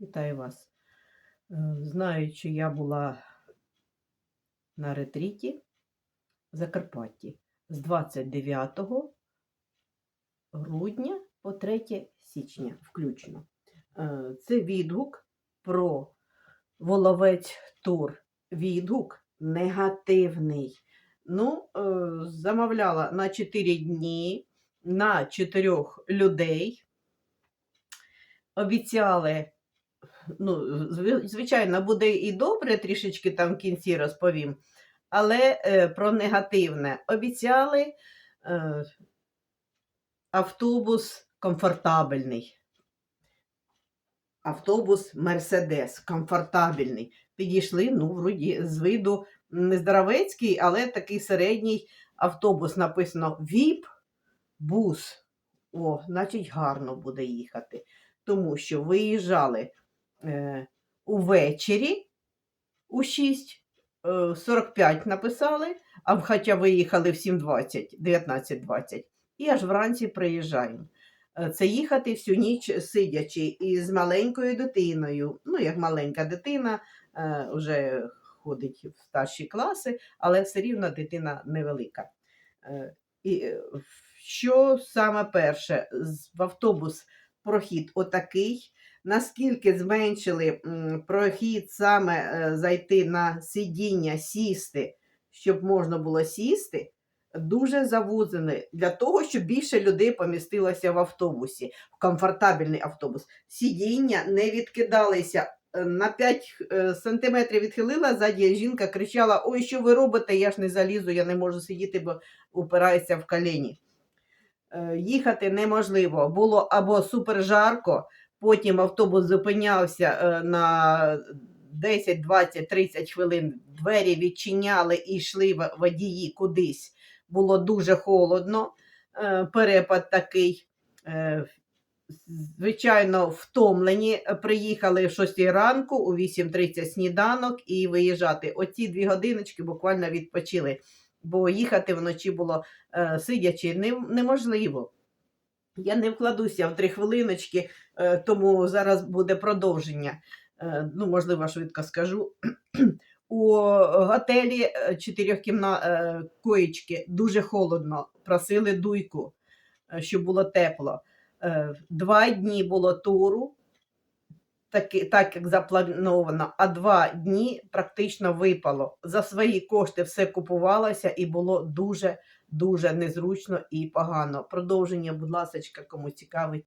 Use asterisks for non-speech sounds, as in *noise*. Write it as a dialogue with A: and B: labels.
A: Вітаю вас. Е, Знаючи, я була на ретріті в Закарпатті з 29 грудня по 3 січня включно. Е, Це відгук про Воловець тур. Відгук негативний. Ну, е, замовляла на 4 дні на 4 людей. Обіцяли ну, звичайно, буде і добре, трішечки там в кінці розповім. Але е, про негативне. Обіцяли е, автобус комфортабельний. Автобус Мерседес комфортабельний. Підійшли, ну, вроді, з виду не здоровецький, але такий середній автобус. Написано ВІП бус. О, значить, гарно буде їхати. Тому що виїжджали увечері у 6, е, 45 написали, а хоча виїхали в 7.20, 19.20, і аж вранці приїжджаємо. Е, Це їхати всю ніч сидячи із маленькою дитиною. Ну, як маленька дитина, е, вже ходить в старші класи, але все рівно дитина невелика. Е, І е, що саме перше, в автобус прохід отакий, наскільки зменшили прохід саме е, зайти на сидіння, сісти, щоб можна було сісти, дуже завузений для того, щоб більше людей помістилося в автобусі, в комфортабельний автобус. Сидіння не відкидалися. Е, На 5 сантиметрів відхилила, ззаді жінка кричала: Ой, що ви робите? Я ж не залізу, я не можу сидіти, бо упирається в коліні. Е, Їхати неможливо. Було або супер жарко, потім автобус зупинявся е, на 10, 20, 30 хвилин. Двері відчиняли і йшли водії кудись. Було дуже холодно, е, перепад такий. Звичайно, втомлені. Приїхали в 6 ранку, у 8.30 сніданок і виїжджати. Оці дві годиночки буквально відпочили, бо їхати вночі було е, сидячи неможливо. Я не вкладуся в три хвилиночки, е, тому зараз буде продовження. Е, ну, можливо, швидко скажу. *clears throat* У готелі чотирьохкімна коїчки дуже холодно, просили дуйку, щоб було тепло. Два дні було туру, таки, так як заплановано, а два дні практично випало. За свої кошти все купувалося і було дуже дуже незручно і погано. Продовження, будь ласка, кому цікавить.